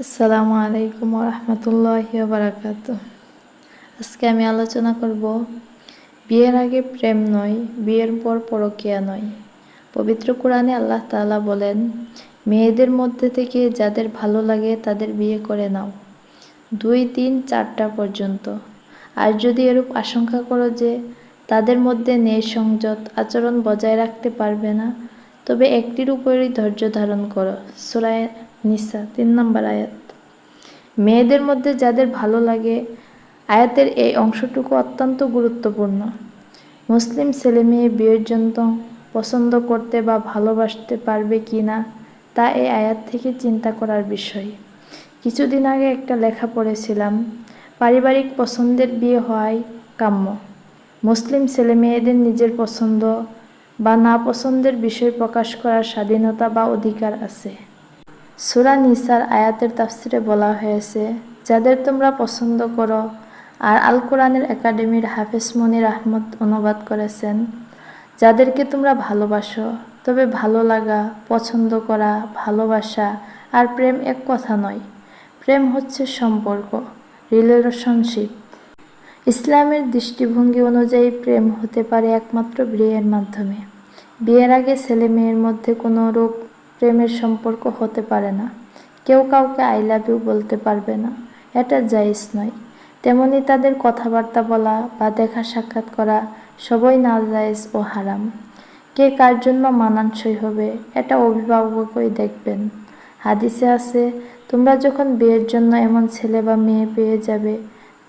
আসসালামু আলাইকুম রহমতুল্লাহ বারাকাত আজকে আমি আলোচনা করব, বিয়ের আগে প্রেম নয়, বিয়ের পর পরকিয়া নয়। পবিত্র কোরআনে আল্লাহ তাআলা বলেন, মেয়েদের মধ্যে থেকে যাদের ভালো লাগে তাদের বিয়ে করে নাও। দুই, তিন, চারটা পর্যন্ত। আর যদি এরূপ আশঙ্কা করো যে তাদের মধ্যে নেই সংযত, আচরণ বজায় রাখতে পারবে না, তবে একটির উপরই ধৈর্য ধারণ করো। সুরায় নিসা, তিন নম্বর আয়াত। মেয়েদের মধ্যে যাদের ভালো লাগে, আয়াতের এই অংশটুকু অত্যন্ত গুরুত্বপূর্ণ। মুসলিম ছেলে মেয়ে বিয়ের জন্য পছন্দ করতে বা ভালোবাসতে পারবে কি না, তা এই আয়াত থেকে চিন্তা করার বিষয়। কিছুদিন আগে একটা লেখা পড়েছিলাম, পারিবারিক পছন্দের বিয়ে হওয়াই কাম্য। মুসলিম ছেলে মেয়েদের নিজের পছন্দ বা না পছন্দের বিষয় প্রকাশ করার স্বাধীনতা বা অধিকার আছে। সুরা নিসার আয়াতের তাফসিরে বলা হয়েছে, যাদের তোমরা পছন্দ করো। আর আল কোরআনের একাডেমির হাফেজ মনির আহমদ অনুবাদ করেছেন, যাদেরকে তোমরা ভালোবাসো, তবে ভালো লাগা, পছন্দ করা, ভালোবাসা আর প্রেম এক কথা নয়। প্রেম হচ্ছে সম্পর্ক, রিলেশনশিপ। ইসলামের দৃষ্টিভঙ্গি অনুযায়ী প্রেম হতে পারে একমাত্র বিয়ের মাধ্যমে। বিয়ের আগে ছেলে মেয়ের মধ্যে কোনো রূপ প্রেমের সম্পর্ক হতে পারে না। কেউ কাউকে আই লাভ ইউ বলতে পারবে না। এটা জায়েজ নয়। তেমনি তাদের কথাবার্তা বলা বা দেখা সাক্ষাৎ করা সবই না জায়েজ ও হারাম। কে কার জন্য মানানসই হবে, এটা অভিভাবকই দেখবেন। হাদিসে আছে, তোমরা যখন বিয়ের জন্য এমন ছেলে বা মেয়ে পেয়ে যাবে,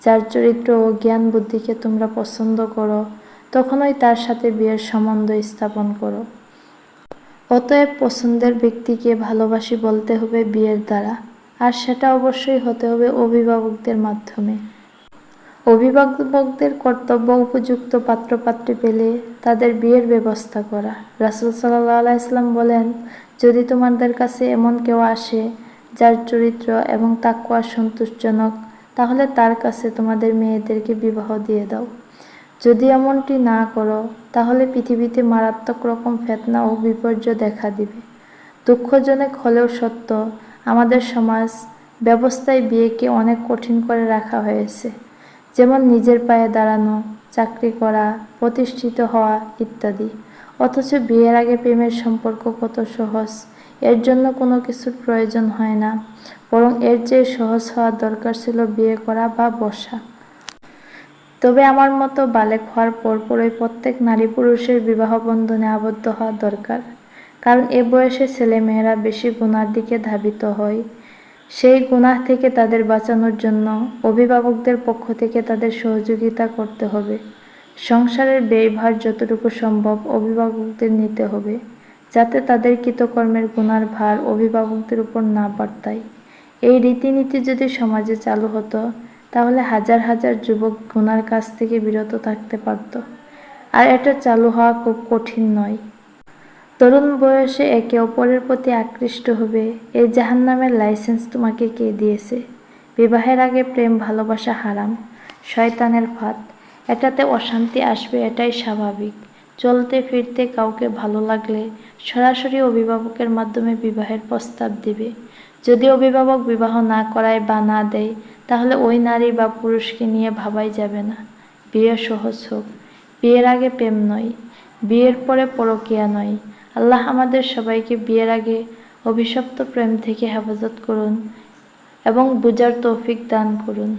যার চরিত্র ও জ্ঞান বুদ্ধিকে তোমরা পছন্দ করো, তখনই তার সাথে বিয়ের সম্বন্ধ স্থাপন করো। অতএব পছন্দের ব্যক্তিকে ভালোবাসি বলতে হবে বিয়ের দ্বারা, আর সেটা অবশ্যই হতে হবে অভিভাবকদের মাধ্যমে। অভিভাবকদের কর্তব্য উপযুক্ত পাত্রপাত্রী পেলে তাদের বিয়ের ব্যবস্থা করা। রাসুল সাল্লাহ আলাইসলাম বলেন, যদি তোমাদের কাছে এমন কেউ আসে যার চরিত্র এবং তাকুয়া সন্তোষজনক, তাহলে তার কাছে তোমাদের মেয়েদেরকে বিবাহ দিয়ে দাও। যদি এমনটি না করো, তাহলে পৃথিবীতে মারাত্মক রকম ফেতনা ও বিপর্যয় দেখা দিবে। দুঃখজনক হলেও সত্য, আমাদের সমাজ ব্যবস্থায় বিয়েকে অনেক কঠিন করে রাখা হয়েছে। যেমন নিজের পায়ে দাঁড়ানো, চাকরি করা, প্রতিষ্ঠিত হওয়া ইত্যাদি। অথচ বিয়ের আগে প্রেমের সম্পর্ক কত সহজ, এর জন্য কোনো কিছুর প্রয়োজন হয় না। বরং এর চেয়ে সহজ হওয়ার দরকার ছিল বিয়ে করা বা বসা। তবে আমার মতো বালেক হওয়ার পরপরই প্রত্যেক নারী পুরুষের বিবাহ বন্ধনে আবদ্ধ হওয়া দরকার। কারণ এ বয়সে ছেলেমেয়েরা বেশি গুণার দিকে ধাবিত হয়। সেই গুনাহ থেকে তাদের বাঁচানোর জন্য অভিভাবকদের পক্ষ থেকে তাদের সহযোগিতা করতে হবে। সংসারের ব্যয়ভার যতটুকু সম্ভব অভিভাবকদের নিতে হবে, যাতে তাদের কৃতকর্মের গুণার ভার অভিভাবকদের উপর না বার্তায় এই রীতিনীতি যদি সমাজে চালু হতো তাহলে হাজার হাজার যুবক গুনার কাছ থেকে বিরত থাকতে পারত। আর এটা চালু হওয়া খুব কঠিন নয়। তরুণ বয়সে একে অপরের প্রতি আকৃষ্ট হবে। এই জাহান্নামের লাইসেন্স তোমাকে কে দিয়েছে? বিবাহের আগে প্রেম, ভালোবাসা হারাম, শয়তানের ফাঁদ। এটাতে অশান্তি আসবে, এটাই স্বাভাবিক। চলতে ফিরতে কাউকে ভালো লাগলে সরাসরি অভিভাবকের মাধ্যমে বিবাহের প্রস্তাব দিবে। যদি অভিভাবক বিবাহ না করায় বা না দেয় তাহলে ওই নারী বা পুরুষকে নিয়ে ভাবাই যাবে না। বিয়ে সহজ হোক। বিয়ের আগে প্রেম নয়। বিয়ের পরে পরকিয়া নয়। আল্লাহ আমাদের সবাইকে বিয়ের আগে অভিশপ্ত প্রেম থেকে হেফাজত করুন এবং বুজার তৌফিক দান করুন।